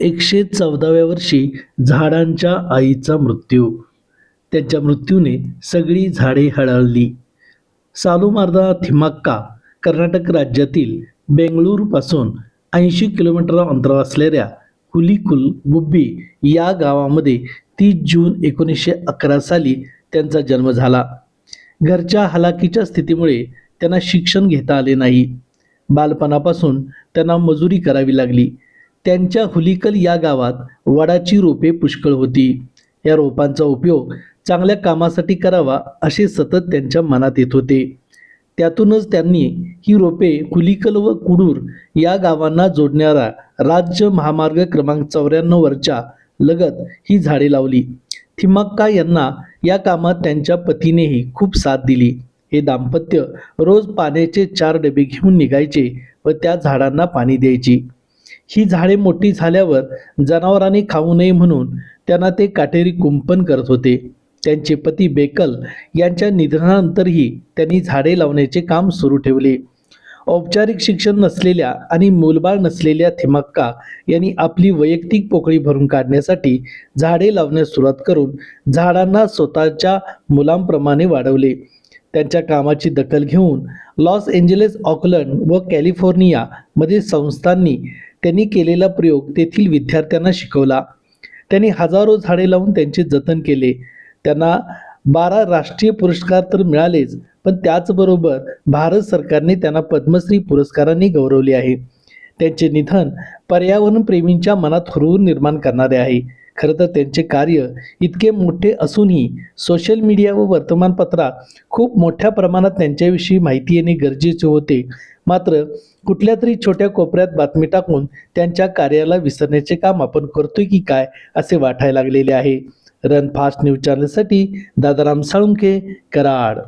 एकशे चौदाव्या वर्षी झाडांच्या आईचा मृत्यू. त्यांच्या मृत्यूने सगळी झाडे हळहळली. सालुमार्दा थिमाक्का कर्नाटक राज्यातील बेंगळूरपासून ऐंशी किलोमीटर अंतरावर असलेल्या हुलिकुल गुब्बी या गावामध्ये तीस जून एकोणीसशे अकरा साली त्यांचा जन्म झाला. घरच्या हलाकीच्या स्थितीमुळे त्यांना शिक्षण घेता आले नाही. बालपणापासून त्यांना मजुरी करावी लागली. त्यांच्या हुलिकल या गावात वडाची रोपे पुष्कळ होती. या रोपांचा उपयोग चांगल्या कामासाठी करावा असे सतत त्यांच्या मनात येत होते. त्यातूनच त्यांनी ही रोपे हुलिकल व कुडूर या गावांना जोडणारा राज्य महामार्ग क्रमांक चौऱ्याण्णववरच्या लगत ही झाडे लावली. थिमक्का यांना या कामात त्यांच्या पतीनेही खूप साथ दिली. हे दाम्पत्य रोज पाण्याचे चार डबे घेऊन निघायचे व त्या झाडांना पाणी द्यायची. ही झाडे मोठी झाल्यावर जनावरांनी खाऊ नये म्हणून त्यांना ते काटेरी कुंपण करत होते. त्यांचे पती बेकल यांच्या निधनानंतरही त्यांनी झाडे लावण्याचे काम सुरू ठेवले. औपचारिक शिक्षण नसलेल्या आणि मूलबाळ नसलेल्या थिमक्का यांनी आपली वैयक्तिक पोकळी भरून काढण्यासाठी झाडे लावण्यास सुरुवात करून झाडांना स्वतःच्या मुलांप्रमाणे वाढवले. त्यांच्या कामाची दखल घेऊन लॉस एंजेलिस ऑकलंड व कॅलिफोर्नियामधील संस्थांनी त्यांनी केलेला प्रयोग तेथील विद्यार्थ्यांना शिकवला. त्यांनी हजारो झाडे लावून त्यांचे जतन केले. त्यांना बारा राष्ट्रीय पुरस्कार तर मिळालेच पण त्याचबरोबर भारत सरकारने त्यांना पद्मश्री पुरस्कारांनी गौरवले आहे. त्यांचे निधन पर्यावरणप्रेमींच्या मनात हुरहूर निर्माण करणारे आहे. खरं तर त्यांचे कार्य इतके मोठे असूनही सोशल मीडिया व वर्तमानपत्रात खूप मोठ्या प्रमाणात त्यांच्याविषयी माहिती येणे गरजेचे होते. मात्र कुठल्या तरी छोट्या कोपऱ्यात बातमी टाकून त्यांच्या कार्याला विसरण्याचे काम आपण करतोय की काय असे वाटायला लागलेले आहे. रन फास्ट न्यूज चॅनलसाठी दादाराम साळुंके कराड.